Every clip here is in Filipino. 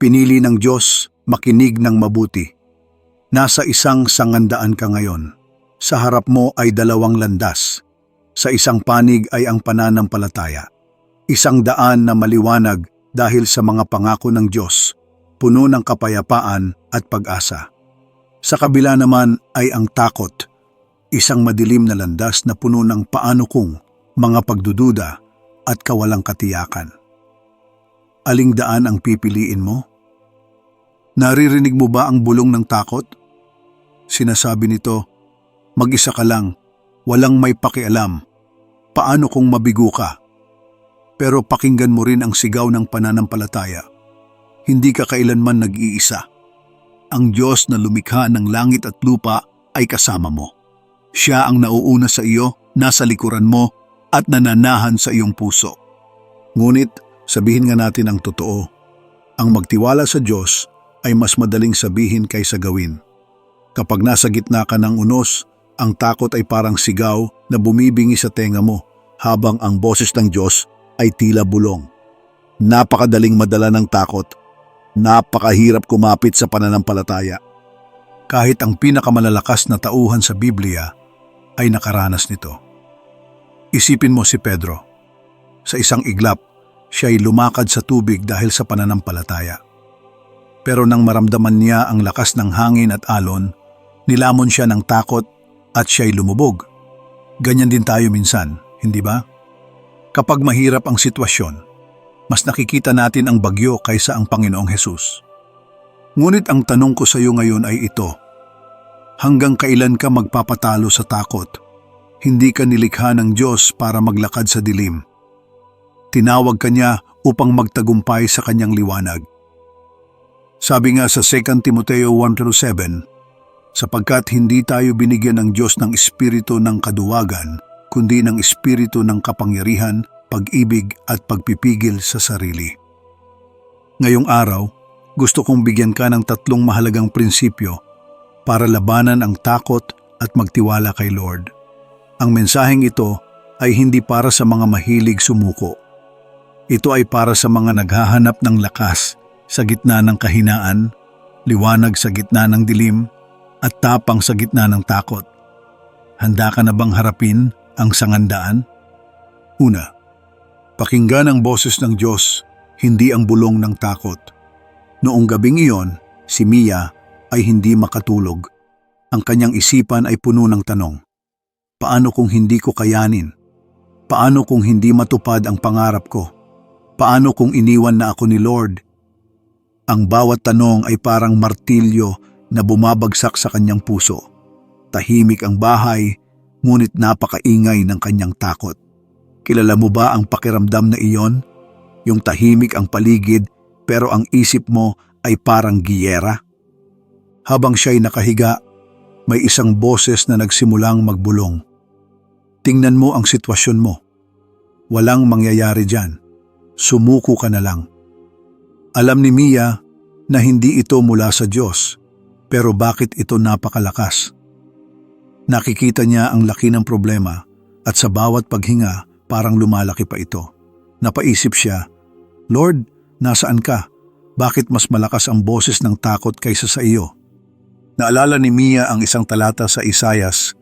Pinili ng Diyos makinig ng mabuti. Nasa isang sangandaan ka ngayon. Sa harap mo ay dalawang landas. Sa isang panig ay ang pananampalataya. Isang daan na maliwanag dahil sa mga pangako ng Diyos, puno ng kapayapaan at pag-asa. Sa kabila naman ay ang takot, isang madilim na landas na puno ng paano kung, mga pagdududa at kawalang katiyakan. Aling daan ang pipiliin mo? Naririnig mo ba ang bulong ng takot? Sinasabi nito, mag-isa ka lang, walang may pakialam. Paano kung mabigo ka? Pero pakinggan mo rin ang sigaw ng pananampalataya. Hindi ka kailanman nag-iisa. Ang Diyos na lumikha ng langit at lupa ay kasama mo. Siya ang nauuna sa iyo, nasa likuran mo, at nananahan sa iyong puso. Ngunit, sabihin nga natin ang totoo. Ang magtiwala sa Diyos ay mas madaling sabihin kaysa gawin. Kapag nasa gitna ka ng unos, ang takot ay parang sigaw na bumibingi sa tenga mo habang ang boses ng Diyos ay tila bulong. Napakadaling madala ng takot. Napakahirap kumapit sa pananampalataya. Kahit ang pinakamalalakas na tauhan sa Biblia ay nakaranas nito. Isipin mo si Pedro. Sa isang iglap, siya ay lumakad sa tubig dahil sa pananampalataya. Pero nang maramdaman niya ang lakas ng hangin at alon, nilamon siya ng takot at siya'y lumubog. Ganyan din tayo minsan, hindi ba? Kapag mahirap ang sitwasyon, mas nakikita natin ang bagyo kaysa ang Panginoong Hesus. Ngunit ang tanong ko sa iyo ngayon ay ito. Hanggang kailan ka magpapatalo sa takot? Hindi ka nilikha ng Diyos para maglakad sa dilim. Tinawag ka niya upang magtagumpay sa kanyang liwanag. Sabi nga sa 2 Timoteo 1.7, sapagkat hindi tayo binigyan ng Diyos ng espiritu ng kaduwagan, kundi ng espiritu ng kapangyarihan, pag-ibig at pagpipigil sa sarili. Ngayong araw, gusto kong bigyan ka ng tatlong mahalagang prinsipyo para labanan ang takot at magtiwala kay Lord. Ang mensaheng ito ay hindi para sa mga mahilig sumuko. Ito ay para sa mga naghahanap ng lakas sa gitna ng kahinaan, liwanag sa gitna ng dilim, at tapang sa gitna ng takot. Handa ka na bang harapin ang sangandaan? Una, pakinggan ang boses ng Diyos, hindi ang bulong ng takot. Noong gabing iyon, si Mia ay hindi makatulog. Ang kanyang isipan ay puno ng tanong. Paano kung hindi ko kayanin? Paano kung hindi matupad ang pangarap ko? Paano kung iniwan na ako ni Lord? Ang bawat tanong ay parang martilyo na bumabagsak sa kanyang puso. Tahimik ang bahay, ngunit napakaingay ng kanyang takot. Kilala mo ba ang pakiramdam na iyon? Yung tahimik ang paligid pero ang isip mo ay parang giyera? Habang siya'y nakahiga, may isang boses na nagsimulang magbulong. Tingnan mo ang sitwasyon mo. Walang mangyayari dyan. Sumuko ka na lang. Alam ni Mia na hindi ito mula sa Diyos, pero bakit ito napakalakas? Nakikita niya ang laki ng problema at sa bawat paghinga parang lumalaki pa ito. Napaisip siya, Lord, nasaan ka? Bakit mas malakas ang boses ng takot kaysa sa iyo? Naalala ni Mia ang isang talata sa Isayas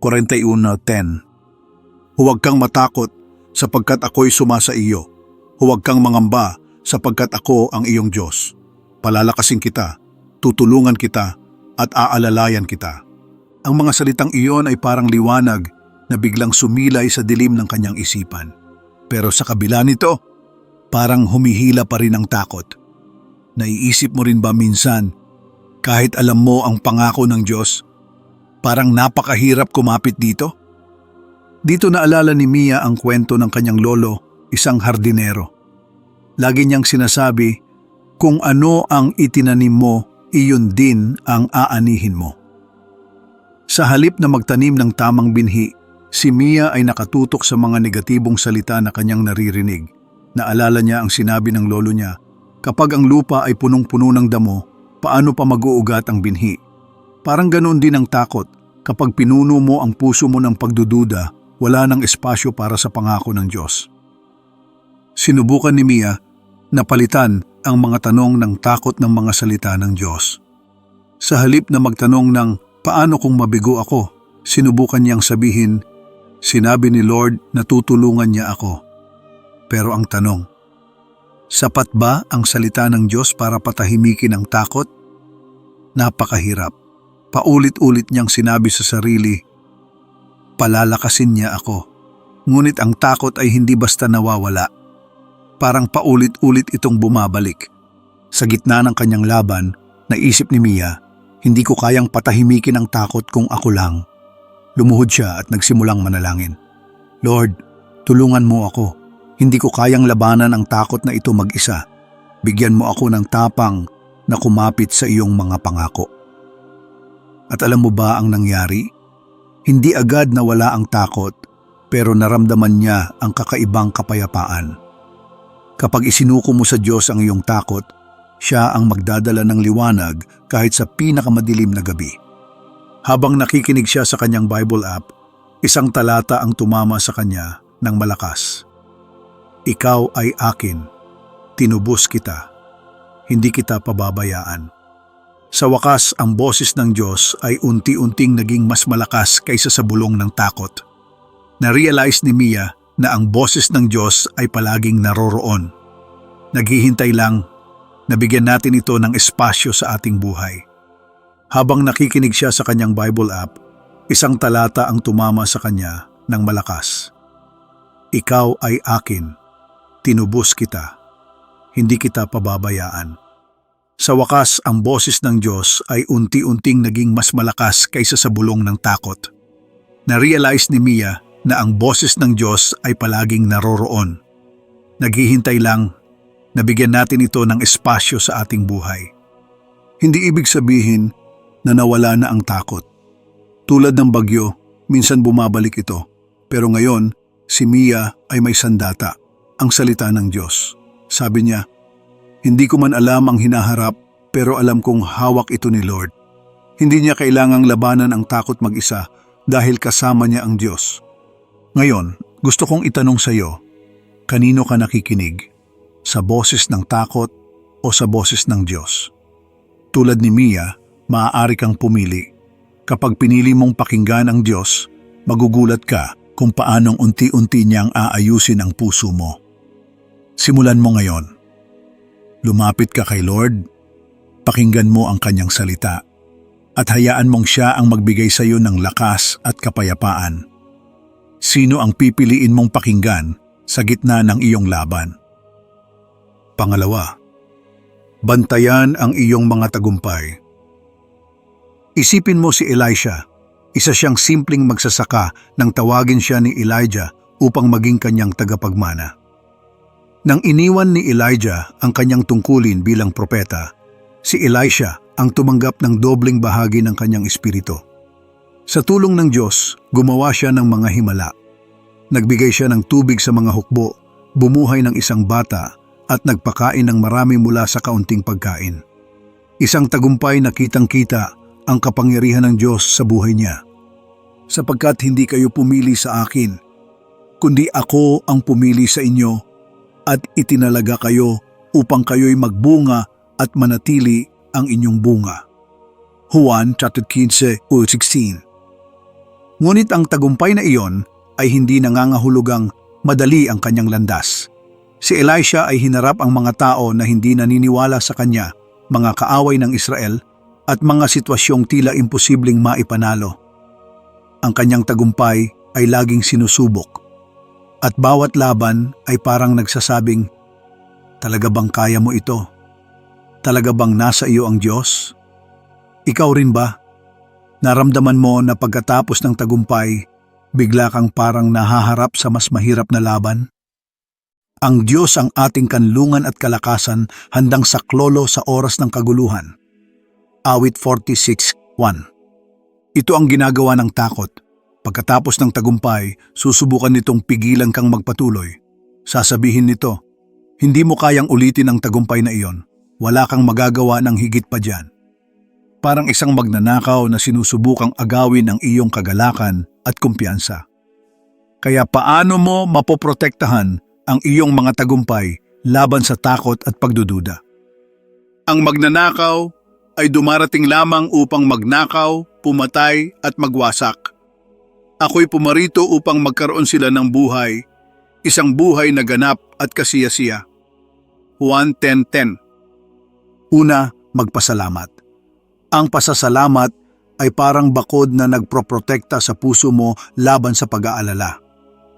41.10 Huwag kang matakot sapagkat ako'y sumasa iyo. Huwag kang mangamba sapagkat ako ang iyong Diyos. Palalakasin kita, tutulungan kita, at aalalayan kita. Ang mga salitang iyon ay parang liwanag na biglang sumilay sa dilim ng kanyang isipan. Pero sa kabila nito, parang humihila pa rin ang takot. Naiisip mo rin ba minsan, kahit alam mo ang pangako ng Diyos, parang napakahirap kumapit dito? Dito naalala ni Mia ang kwento ng kanyang lolo, isang hardinero. Lagi niyang sinasabi, kung ano ang itinanim mo, iyon din ang aanihin mo. Sa halip na magtanim ng tamang binhi, si Mia ay nakatutok sa mga negatibong salita na kanyang naririnig. Naalala niya ang sinabi ng lolo niya, kapag ang lupa ay punong-puno ng damo, paano pa mag-uugat ang binhi? Parang ganoon din ang takot. Kapag pinuno mo ang puso mo ng pagdududa, wala nang espasyo para sa pangako ng Diyos. Sinubukan ni Mia Napalitan ang mga tanong ng takot ng mga salita ng Diyos. Sa halip na magtanong ng paano kung mabigo ako, sinubukan niyang sabihin, sinabi ni Lord na tutulungan niya ako. Pero ang tanong, sapat ba ang salita ng Diyos para patahimikin ang takot? Napakahirap. Paulit-ulit niyang sinabi sa sarili, palalakasin niya ako. Ngunit ang takot ay hindi basta nawawala. Parang paulit-ulit itong bumabalik. Sa gitna ng kanyang laban, naisip ni Mia, hindi ko kayang patahimikin ang takot kung ako lang. Lumuhod siya at nagsimulang manalangin. Lord, tulungan mo ako. Hindi ko kayang labanan ang takot na ito mag-isa. Bigyan mo ako ng tapang na kumapit sa iyong mga pangako. At alam mo ba ang nangyari? Hindi agad nawala ang takot, pero naramdaman niya ang kakaibang kapayapaan. Kapag isinuko mo sa Diyos ang iyong takot, siya ang magdadala ng liwanag kahit sa pinakamadilim na gabi. Habang nakikinig siya sa kanyang Bible app, isang talata ang tumama sa kanya ng malakas. Ikaw ay akin, tinubos kita, hindi kita pababayaan. Sa wakas, ang boses ng Diyos ay unti-unting naging mas malakas kaysa sa bulong ng takot. Na-realize ni Mia na ang boses ng Diyos ay palaging naroroon. Naghihintay lang, nabigyan natin ito ng espasyo sa ating buhay. Habang nakikinig siya sa kanyang Bible app, isang talata ang tumama sa kanya ng malakas. Ikaw ay akin, tinubos kita, hindi kita pababayaan. Sa wakas, ang boses ng Diyos ay unti-unting naging mas malakas kaysa sa bulong ng takot. Na-realize ni Mia na ang boses ng Diyos ay palaging naroroon. Naghihintay lang, nabigyan natin ito ng espasyo sa ating buhay. Hindi ibig sabihin na nawala na ang takot. Tulad ng bagyo, minsan bumabalik ito. Pero ngayon, si Mia ay may sandata, ang salita ng Diyos. Sabi niya, hindi ko man alam ang hinaharap pero alam kong hawak ito ni Lord. Hindi niya kailangang labanan ang takot mag-isa dahil kasama niya ang Diyos. Ngayon, gusto kong itanong sa iyo, kanino ka nakikinig? Sa boses ng takot o sa boses ng Diyos? Tulad ni Mia, maaari kang pumili. Kapag pinili mong pakinggan ang Diyos, magugulat ka kung paanong unti-unti niyang aayusin ang puso mo. Simulan mo ngayon. Lumapit ka kay Lord, pakinggan mo ang kanyang salita, at hayaan mong siya ang magbigay sa iyo ng lakas at kapayapaan. Sino ang pipiliin mong pakinggan sa gitna ng iyong laban? Pangalawa, bantayan ang iyong mga tagumpay. Isipin mo si Elisha, isa siyang simpleng magsasaka nang tawagin siya ni Elijah upang maging kanyang tagapagmana. Nang iniwan ni Elijah ang kanyang tungkulin bilang propeta, si Elisha ang tumanggap ng dobling bahagi ng kanyang espiritu. Sa tulong ng Diyos, gumawa siya ng mga himala. Nagbigay siya ng tubig sa mga hukbo, bumuhay ng isang bata at nagpakain ng marami mula sa kaunting pagkain. Isang tagumpay na kitang-kita ang kapangyarihan ng Diyos sa buhay niya. Sapagkat hindi kayo pumili sa akin, kundi ako ang pumili sa inyo at itinalaga kayo upang kayo'y magbunga at manatili ang inyong bunga. Juan 15 o 16 Ngunit ang tagumpay na iyon ay hindi nangangahulugang madali ang kanyang landas. Si Elisha ay hinarap ang mga tao na hindi naniniwala sa kanya, mga kaaway ng Israel at mga sitwasyong tila imposibleng maipanalo. Ang kanyang tagumpay ay laging sinusubok at bawat laban ay parang nagsasabing, Talaga bang kaya mo ito? Talaga bang nasa iyo ang Diyos? Ikaw rin ba? Naramdaman mo na pagkatapos ng tagumpay, bigla kang parang nahaharap sa mas mahirap na laban? Ang Diyos ang ating kanlungan at kalakasan handang saklolo sa oras ng kaguluhan. Awit 46.1 Ito ang ginagawa ng takot – Pagkatapos ng tagumpay, susubukan nitong pigilan kang magpatuloy. Sasabihin nito, hindi mo kayang ulitin ang tagumpay na iyon. Wala kang magagawa ng higit pa dyan. Parang isang magnanakaw na sinusubukang agawin ang iyong kagalakan at kumpiyansa. Kaya paano mo mapoprotektahan ang iyong mga tagumpay laban sa takot at pagdududa. Ang magnanakaw ay dumarating lamang upang magnakaw, pumatay at magwasak. Ako'y pumarito upang magkaroon sila ng buhay, isang buhay na ganap at kasiyasiya. Juan 10.10 Una, magpasalamat. Ang pasasalamat ay parang bakod na nagproprotekta sa puso mo laban sa pag-aalala.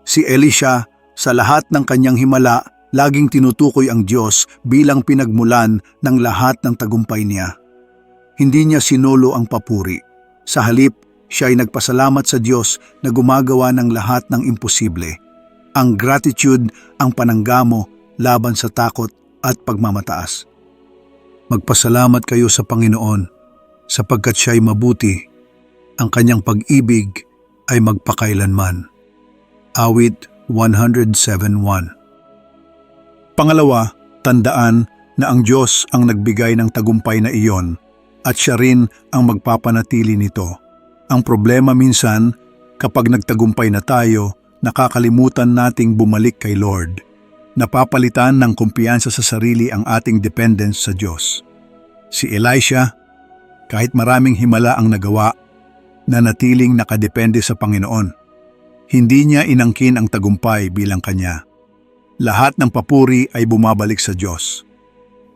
Si Elisha, sa lahat ng kanyang himala, laging tinutukoy ang Diyos bilang pinagmulan ng lahat ng tagumpay niya. Hindi niya sinolo ang papuri. Sa halip, siya ay nagpasalamat sa Diyos na gumagawa ng lahat ng imposible. Ang gratitude ang pananggamo laban sa takot at pagmamataas. Magpasalamat kayo sa Panginoon sapagkat siya ay mabuti. Ang kanyang pag-ibig ay magpakailanman. Awit 107.1 Pangalawa, tandaan na ang Diyos ang nagbigay ng tagumpay na iyon at siya rin ang magpapanatili nito. Ang problema minsan, kapag nagtagumpay na tayo, nakakalimutan nating bumalik kay Lord. Napapalitan ng kumpiyansa sa sarili ang ating dependence sa Diyos. Si Elisha, kahit maraming himala ang nagawa, nanatiling nakadepende sa Panginoon. Hindi niya inangkin ang tagumpay bilang kanya. Lahat ng papuri ay bumabalik sa Diyos.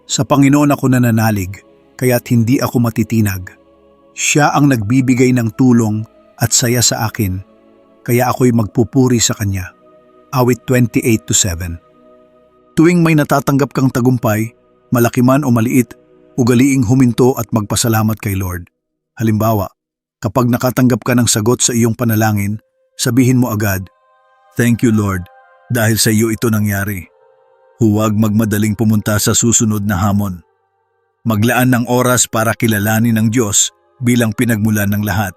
Sa Panginoon ako nananalig, kaya't hindi ako matitinag. Siya ang nagbibigay ng tulong at saya sa akin, kaya ako'y magpupuri sa Kanya. Awit 28-7 Tuwing may natatanggap kang tagumpay, malaki man o maliit, ugaliing huminto at magpasalamat kay Lord. Halimbawa, kapag nakatanggap ka ng sagot sa iyong panalangin, sabihin mo agad, Thank you Lord, dahil sa iyo ito nangyari. Huwag magmadaling pumunta sa susunod na hamon. Maglaan ng oras para kilalanin ng Diyos bilang pinagmulan ng lahat.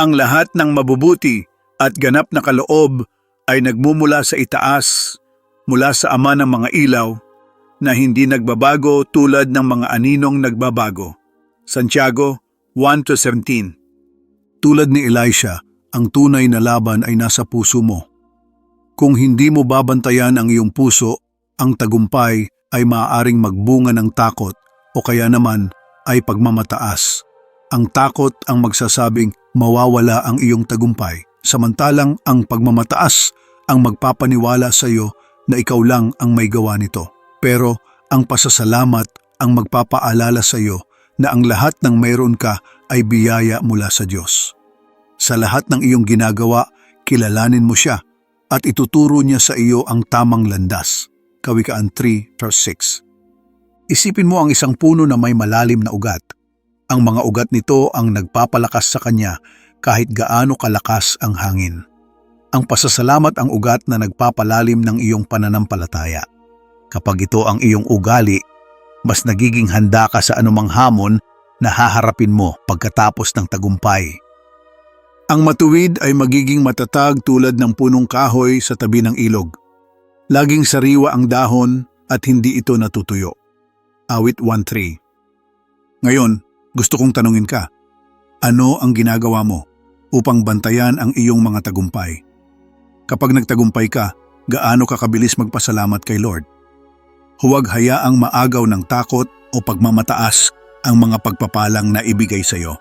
Ang lahat ng mabubuti at ganap na kaloob ay nagmumula sa itaas, mula sa ama ng mga ilaw, na hindi nagbabago tulad ng mga aninong nagbabago. Santiago 1-17 Tulad ni Elisha, ang tunay na laban ay nasa puso mo. Kung hindi mo babantayan ang iyong puso, ang tagumpay ay maaaring magbunga ng takot o kaya naman ay pagmamataas. Ang takot ang magsasabing mawawala ang iyong tagumpay, samantalang ang pagmamataas ang magpapaniwala sa iyo na ikaw lang ang may gawa nito. Pero ang pasasalamat ang magpapaalala sa iyo na ang lahat ng mayroon ka ay biyaya mula sa Diyos. Sa lahat ng iyong ginagawa, kilalanin mo siya at ituturo niya sa iyo ang tamang landas. Kawikaan 3 verse 6 Isipin mo ang isang puno na may malalim na ugat. Ang mga ugat nito ang nagpapalakas sa kanya kahit gaano kalakas ang hangin. Ang pasasalamat ang ugat na nagpapalalim ng iyong pananampalataya. Kapag ito ang iyong ugali, mas nagiging handa ka sa anumang hamon na haharapin mo pagkatapos ng tagumpay. Ang matuwid ay magiging matatag tulad ng punong kahoy sa tabi ng ilog. Laging sariwa ang dahon at hindi ito natutuyo. Awit 1.3 Ngayon, gusto kong tanungin ka, ano ang ginagawa mo upang bantayan ang iyong mga tagumpay? Kapag nagtagumpay ka, gaano ka kabilis magpasalamat kay Lord? Huwag hayaang maagaw ng takot o pagmamataas ang mga pagpapalang na ibigay sa iyo.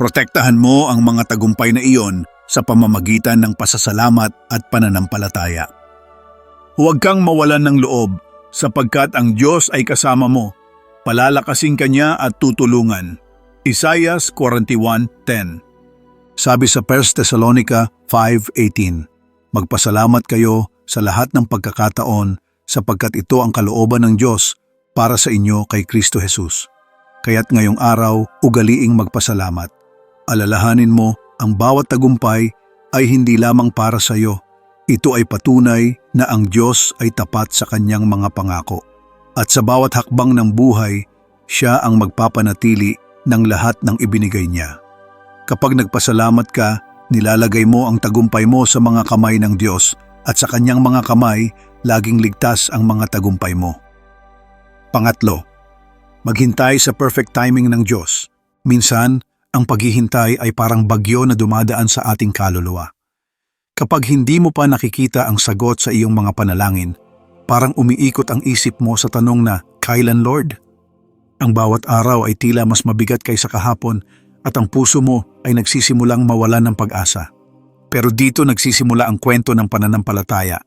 Protektahan mo ang mga tagumpay na iyon sa pamamagitan ng pasasalamat at pananampalataya. Huwag kang mawalan ng loob sapagkat ang Diyos ay kasama mo. Palalakasin ka niya at tutulungan. Isaias 41.10 Sabi sa 1 Thessalonica 5.18 Magpasalamat kayo sa lahat ng pagkakataon sapagkat ito ang kalooban ng Diyos para sa inyo kay Kristo Jesus. Kaya't ngayong araw, ugaliing magpasalamat alalahanin mo ang bawat tagumpay ay hindi lamang para sa iyo. Ito ay patunay na ang Diyos ay tapat sa kanyang mga pangako. At sa bawat hakbang ng buhay, siya ang magpapanatili ng lahat ng ibinigay niya. Kapag nagpasalamat ka, nilalagay mo ang tagumpay mo sa mga kamay ng Diyos at sa kanyang mga kamay, laging ligtas ang mga tagumpay mo. Pangatlo, maghintay sa perfect timing ng Diyos. Minsan, ang paghihintay ay parang bagyo na dumadaan sa ating kaluluwa. Kapag hindi mo pa nakikita ang sagot sa iyong mga panalangin, Parang umiikot ang isip mo sa tanong na, kailan Lord? Ang bawat araw ay tila mas mabigat kaysa kahapon at ang puso mo ay nagsisimulang mawalan ng pag-asa. Pero dito nagsisimula ang kwento ng pananampalataya.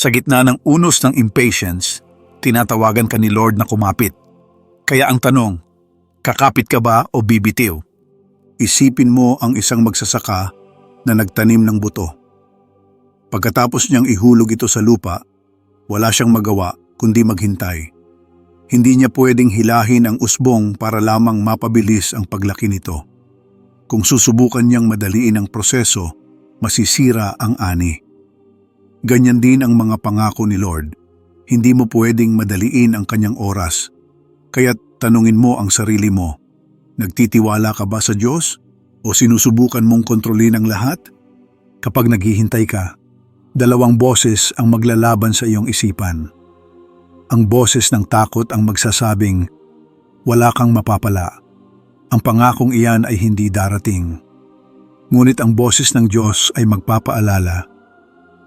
Sa gitna ng unos ng impatience, tinatawagan ka ni Lord na kumapit. Kaya ang tanong, kakapit ka ba o bibitiw? Isipin mo ang isang magsasaka na nagtanim ng buto. Pagkatapos niyang ihulog ito sa lupa, wala siyang magawa kundi maghintay. Hindi niya pwedeng hilahin ang usbong para lamang mapabilis ang paglaki nito. Kung susubukan niyang madaliin ang proseso, masisira ang ani. Ganyan din ang mga pangako ni Lord. Hindi mo pwedeng madaliin ang kanyang oras. Kaya't tanungin mo ang sarili mo, nagtitiwala ka ba sa Diyos o sinusubukan mong kontrolin ang lahat? Kapag naghihintay ka, dalawang boses ang maglalaban sa iyong isipan. Ang boses ng takot ang magsasabing, wala kang mapapala. Ang pangakong iyan ay hindi darating. Ngunit ang boses ng Diyos ay magpapaalala,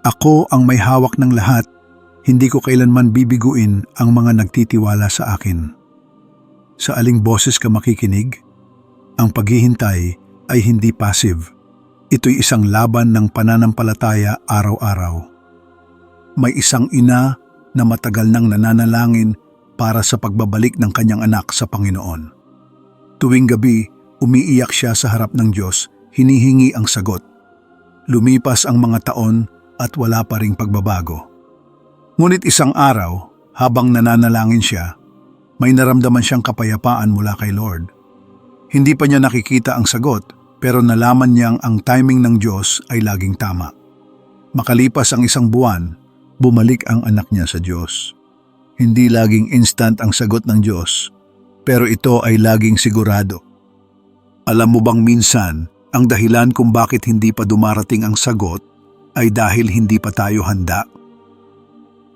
Ako ang may hawak ng lahat, hindi ko kailanman bibiguin ang mga nagtitiwala sa akin. Sa aling boses ka makikinig? Ang paghihintay ay hindi passive. Ito'y isang laban ng pananampalataya araw-araw. May isang ina na matagal nang nananalangin para sa pagbabalik ng kanyang anak sa Panginoon. Tuwing gabi, umiiyak siya sa harap ng Diyos, hinihingi ang sagot. Lumipas ang mga taon at wala pa ring pagbabago. Ngunit isang araw, habang nananalangin siya, may naramdaman siyang kapayapaan mula kay Lord. Hindi pa niya nakikita ang sagot, pero nalaman niyang ang timing ng Diyos ay laging tama. Makalipas ang isang buwan, bumalik ang anak niya sa Diyos. Hindi laging instant ang sagot ng Diyos, pero ito ay laging sigurado. Alam mo bang minsan, ang dahilan kung bakit hindi pa dumarating ang sagot ay dahil hindi pa tayo handa?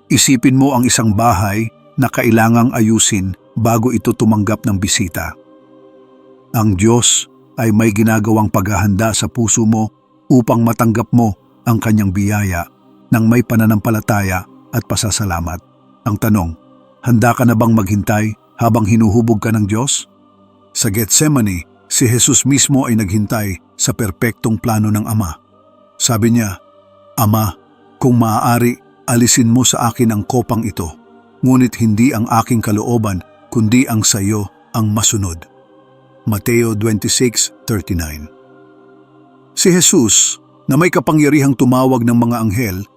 Isipin mo ang isang bahay na kailangang ayusin bago ito tumanggap ng bisita. Ang Diyos ay may ginagawang paghahanda sa puso mo upang matanggap mo ang kanyang biyaya ng may pananampalataya at pasasalamat. Ang tanong, handa ka na bang maghintay habang hinuhubog ka ng Diyos? Sa Gethsemane, si Jesus mismo ay naghintay sa perpektong plano ng Ama. Sabi niya, Ama, kung maaari, alisin mo sa akin ang kopang ito, ngunit hindi ang aking kalooban, kundi ang sayo ang masunod. Mateo 26:39 Si Jesus, na may kapangyarihang tumawag ng mga anghel,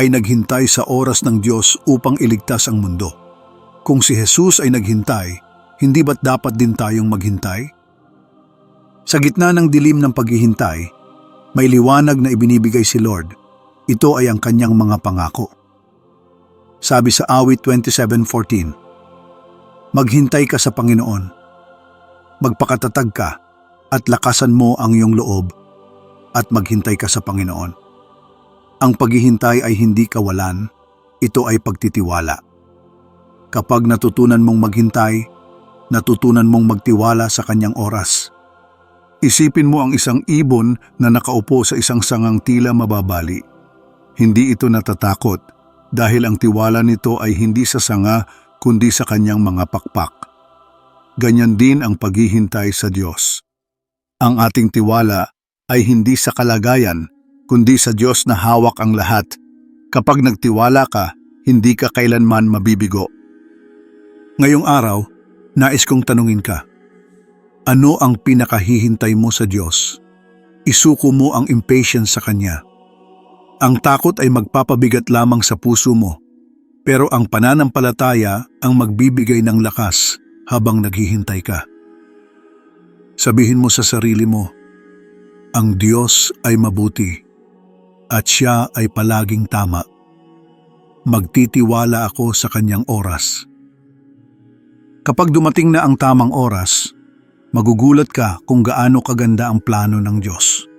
ay naghintay sa oras ng Diyos upang iligtas ang mundo. Kung si Jesus ay naghintay, hindi ba't dapat din tayong maghintay? Sa gitna ng dilim ng paghihintay, may liwanag na ibinibigay si Lord. Ito ay ang kanyang mga pangako. Sabi sa awit 27.14, Maghintay ka sa Panginoon. Magpakatatag ka at lakasan mo ang iyong loob at maghintay ka sa Panginoon. Ang paghihintay ay hindi kawalan, ito ay pagtitiwala. Kapag natutunan mong maghintay, natutunan mong magtiwala sa kanyang oras. Isipin mo ang isang ibon na nakaupo sa isang sangang tila mababali. Hindi ito natatakot dahil ang tiwala nito ay hindi sa sanga kundi sa kanyang mga pakpak. Ganyan din ang paghihintay sa Diyos. Ang ating tiwala ay hindi sa kalagayan kundi sa Diyos na hawak ang lahat. Kapag nagtiwala ka, hindi ka kailanman mabibigo. Ngayong araw, nais kong tanungin ka, ano ang pinakahihintay mo sa Diyos? Isuko mo ang impatience sa Kanya. Ang takot ay magpapabigat lamang sa puso mo, pero ang pananampalataya ang magbibigay ng lakas habang naghihintay ka. Sabihin mo sa sarili mo, ang Diyos ay mabuti at siya ay palaging tama. Magtitiwala ako sa kanyang oras. Kapag dumating na ang tamang oras, magugulat ka kung gaano kaganda ang plano ng Diyos.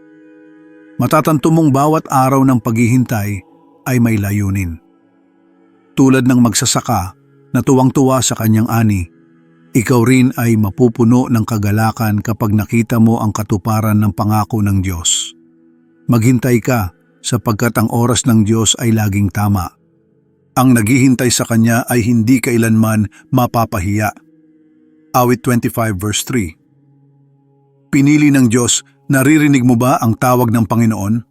Matatanto mong bawat araw ng paghihintay ay may layunin. Tulad ng magsasaka na tuwang-tuwa sa kanyang ani, ikaw rin ay mapupuno ng kagalakan kapag nakita mo ang katuparan ng pangako ng Diyos. Maghintay ka sapagkat ang oras ng Diyos ay laging tama. Ang naghihintay sa kanya ay hindi kailanman mapapahiya. Awit 25 verse 3 Pinili ng Diyos, naririnig mo ba ang tawag ng Panginoon?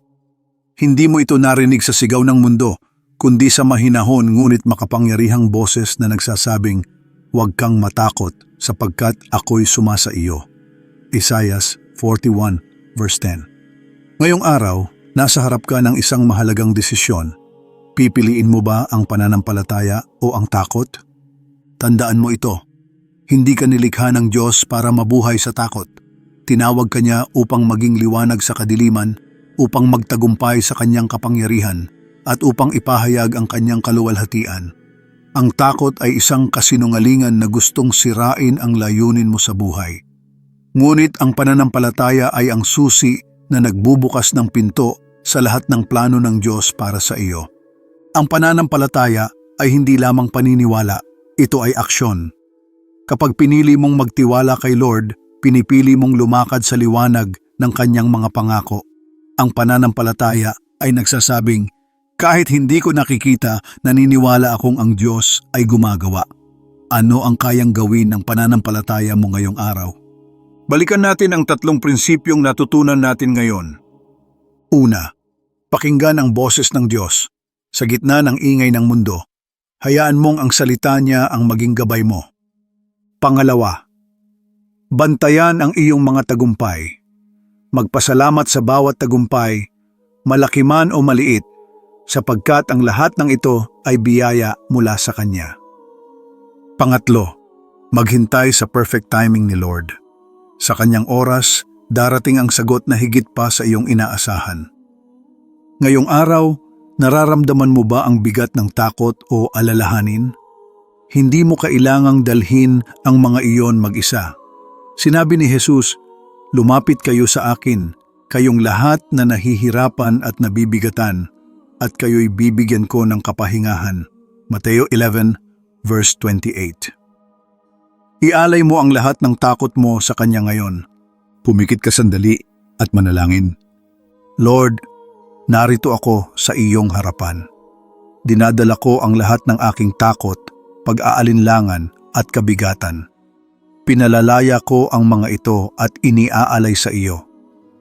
Hindi mo ito narinig sa sigaw ng mundo, kundi sa mahinahon ngunit makapangyarihang boses na nagsasabing, Huwag kang matakot sapagkat ako'y sumasa iyo. Isaias 41 verse 10 Ngayong araw, nasa harap ka ng isang mahalagang desisyon. Pipiliin mo ba ang pananampalataya o ang takot? Tandaan mo ito. Hindi ka nilikha ng Diyos para mabuhay sa takot. Tinawag ka niya upang maging liwanag sa kadiliman, upang magtagumpay sa kanyang kapangyarihan, at upang ipahayag ang kanyang kaluwalhatian. Ang takot ay isang kasinungalingan na gustong sirain ang layunin mo sa buhay. Ngunit ang pananampalataya ay ang susi na nagbubukas ng pinto sa lahat ng plano ng Diyos para sa iyo. Ang pananampalataya ay hindi lamang paniniwala, ito ay aksyon. Kapag pinili mong magtiwala kay Lord, pinipili mong lumakad sa liwanag ng kanyang mga pangako. Ang pananampalataya ay nagsasabing, kahit hindi ko nakikita, naniniwala akong ang Diyos ay gumagawa. Ano ang kayang gawin ng pananampalataya mo ngayong araw? Balikan natin ang tatlong prinsipyong natutunan natin ngayon. Una, pakinggan ang boses ng Diyos. Sa gitna ng ingay ng mundo, hayaan mong ang salita niya ang maging gabay mo. Pangalawa, bantayan ang iyong mga tagumpay. Magpasalamat sa bawat tagumpay, malaki man o maliit, sapagkat ang lahat ng ito ay biyaya mula sa Kanya. Pangatlo, maghintay sa perfect timing ni Lord. Sa Kanyang oras, darating ang sagot na higit pa sa iyong inaasahan. Ngayong araw, nararamdaman mo ba ang bigat ng takot o alalahanin? Hindi mo kailangang dalhin ang mga iyon mag-isa. Sinabi ni Jesus, Lumapit kayo sa akin, kayong lahat na nahihirapan at nabibigatan, at kayo'y bibigyan ko ng kapahingahan. Mateo 11 verse 28 Ialay mo ang lahat ng takot mo sa Kanya ngayon. Pumikit ka sandali at manalangin. Lord, narito ako sa iyong harapan. Dinadala ko ang lahat ng aking takot, pag-aalinlangan at kabigatan. Pinalalaya ko ang mga ito at iniaalay sa iyo.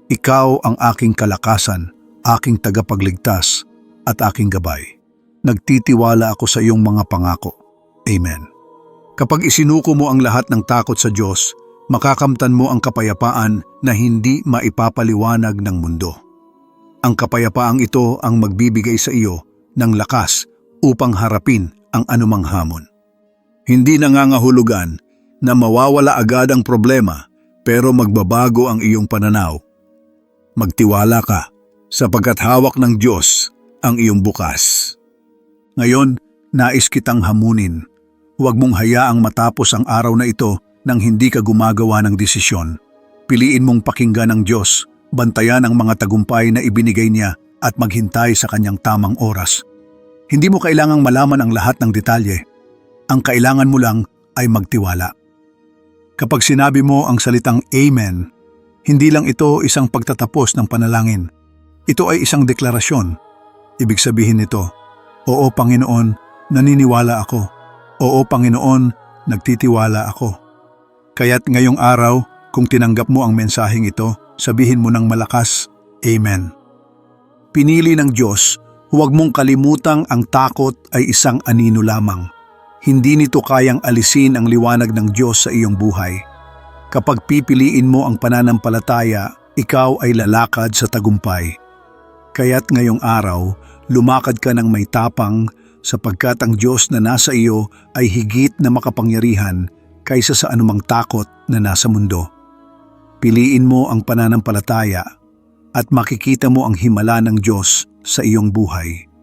Ikaw ang aking kalakasan, aking tagapagligtas, at aking gabay. Nagtitiwala ako sa iyong mga pangako. Amen. Kapag isinuko mo ang lahat ng takot sa Diyos, makakamtan mo ang kapayapaan na hindi maipapaliwanag ng mundo. Ang kapayapaang ito ang magbibigay sa iyo ng lakas upang harapin ang anumang hamon. Hindi nangangahulugan na mawawala agad ang problema pero magbabago ang iyong pananaw. Magtiwala ka sapagkat hawak ng Diyos ang iyong bukas. Ngayon, nais kitang hamunin. Huwag mong hayaang matapos ang araw na ito nang hindi ka gumagawa ng desisyon. Piliin mong pakinggan ang Diyos, bantayan ang mga tagumpay na ibinigay niya at maghintay sa kanyang tamang oras. Hindi mo kailangang malaman ang lahat ng detalye. Ang kailangan mo lang ay magtiwala. Kapag sinabi mo ang salitang Amen, hindi lang ito isang pagtatapos ng panalangin. Ito ay isang deklarasyon. Ibig sabihin nito, Oo Panginoon, naniniwala ako. Oo Panginoon, nagtitiwala ako. Kaya't ngayong araw, kung tinanggap mo ang mensaheng ito, sabihin mo ng malakas, Amen. Pinili ng Diyos, huwag mong kalimutang ang takot ay isang anino lamang. Hindi nito kayang alisin ang liwanag ng Diyos sa iyong buhay. Kapag pipiliin mo ang pananampalataya, ikaw ay lalakad sa tagumpay. Kaya't ngayong araw, lumakad ka ng may tapang sapagkat ang Diyos na nasa iyo ay higit na makapangyarihan kaysa sa anumang takot na nasa mundo. Piliin mo ang pananampalataya at makikita mo ang himala ng Diyos sa iyong buhay.